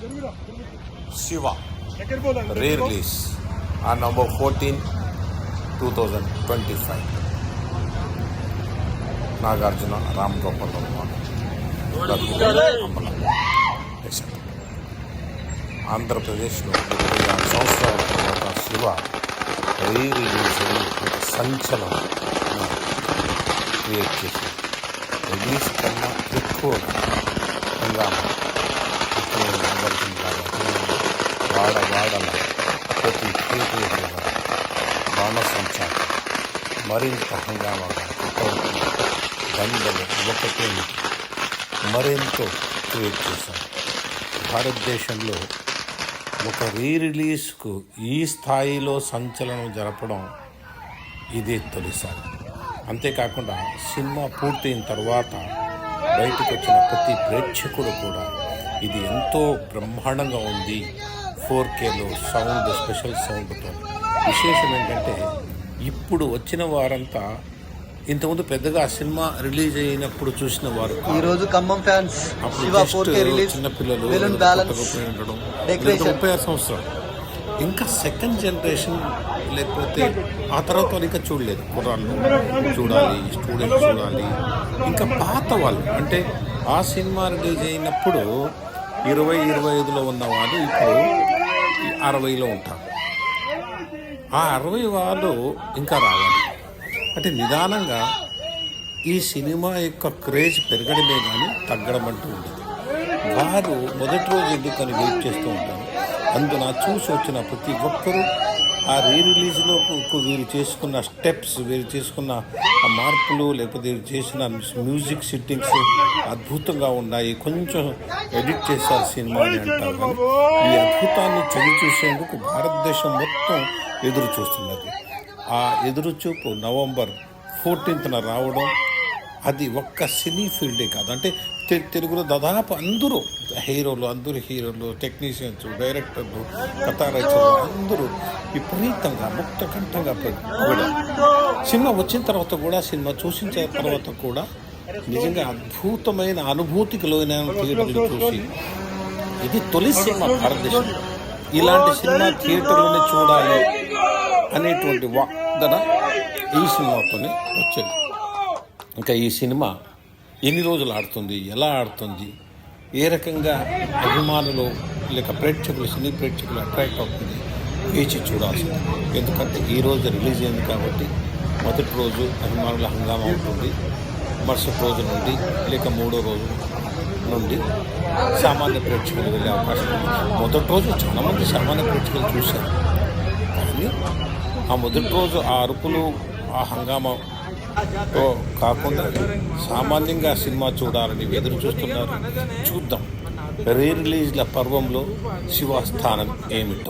Shiva re release ఆ number fourteen two thousand twenty five Nagarjuna Ram Gopal Varma Amala et cetera ఆంధ్రప్రదేశ్లో ఇరవై ఆరు సంవత్సరాల తర్వాత శివ రీ రిలీజ్ అయ్యి ఒక సంచలనం క్రియేట్ చేసింది రిలీజ్ కన్నా ఎక్కువగా హంగామా వాడ వాడల. ప్రతి థియేటర్ మరింత హంగామాగా దండలు ఒకటే మరెంతో క్రియేట్ చేశారు భారతదేశంలో ఒక రీ రిలీజ్కు ఈ స్థాయిలో సంచలనం జరపడం ఇదే తొలిసారి. అంతేకాకుండా సినిమా పూర్తయిన తర్వాత బయటకు వచ్చిన ప్రతి ప్రేక్షకుడు కూడా ఇది ఎంతో బ్రహ్మాండంగా ఉంది. ఫోర్ కేలో సౌండ్ స్పెషల్ సౌండ్తో విశేషం ఏంటంటే ఇప్పుడు వచ్చిన వారంతా ఇంతకుముందు పెద్దగా ఆ సినిమా రిలీజ్ అయినప్పుడు చూసిన వారు. ఈ రోజు ఖమ్మం ఫ్యాన్స్ చిన్న పిల్లలు ముప్పై ఆరు సంవత్సరాలు. ఇంకా సెకండ్ జనరేషన్ లేకపోతే ఆ తర్వాత వాళ్ళు ఇంకా చూడలేదు. కుర్రాళ్ళు చూడాలి స్టూడెంట్స్ చూడాలి. ఇంకా పాత వాళ్ళు అంటే ఆ సినిమా రిలీజ్ అయినప్పుడు ఇరవై ఇరవై ఐదులో ఉన్న వాళ్ళు ఇప్పుడు అరవైలో ఉంటారు. ఆ అరవై వాళ్ళు ఇంకా రావాలి. అంటే నిదానంగా ఈ సినిమా యొక్క క్రేజ్ పెరగడమే కానీ తగ్గడం అంటూ ఉండదు. వారు మొదటి రోజు ఎందుకని వెయిట్ చేస్తూ ఉంటారు? అందున చూసి వచ్చిన ప్రతి ఒక్కరూ ఆ రీ రిలీజ్లో వీరు చేసుకున్న స్టెప్స్ వీరు చేసుకున్న ఆ మార్పులు లేకపోతే వీరు చేసిన మ్యూజిక్ సిట్టింగ్స్ అద్భుతంగా ఉన్నాయి. కొంచెం ఎడిట్ చేశారు సినిమా అని అంటారు ఈ అద్భుతాన్ని చవి చూసేందుకు భారతదేశం మొత్తం ఎదురు చూస్తున్నది. ఆ ఎదురుచూపు నవంబర్ ఫోర్టీన్త్న రావడం అది ఒక్క సినీ ఫీల్డే కాదు. అంటే తె- తెలుగులో దాదాపు అందరూ హీరోలు అందరూ హీరోలు టెక్నీషియన్స్ డైరెక్టర్లు కథారచనలు అందరూ విపరీతంగా ముక్తకంఠంగా కూడా సినిమా వచ్చిన తర్వాత కూడా సినిమా చూసిన తర్వాత కూడా నిజంగా అద్భుతమైన అనుభూతికి లోన థియేటర్లు చూసి ఇది తొలి సినిమా భారతదేశంలో ఇలాంటి సినిమా థియేటర్లోనే చూడాలి అనేటువంటి వాదన ఈ సినిమాతోనే వచ్చింది. ఇంకా ఈ సినిమా ఎన్ని రోజులు ఆడుతుంది ఎలా ఆడుతుంది ఏ రకంగా అభిమానులు లేక ప్రేక్షకులు సినీ ప్రేక్షకులు అట్రాక్ట్ అవుతుంది వేచి చూడాల్సింది. ఎందుకంటే ఈ రోజు రిలీజ్ అయింది కాబట్టి మొదటి రోజు అభిమానుల హంగామా ఉంటుంది మరుసటి రోజు నుండి లేక మూడో రోజు నుండి సామాన్య ప్రేక్షకులు వెళ్ళే అవకాశం ఉంది. మొదటి రోజు చాలామంది సామాన్య ప్రేక్షకులు చూశారు. కానీ ఆ మొదటి రోజు ఆ అరుపులు ఆ హంగామా తో కాకుండా సామాన్యంగా సినిమా చూడాలని ఎదురు చూస్తున్నారు. చూద్దాం. రీ రిలీజ్ల పర్వంలో శివ స్థానం ఏమిటో.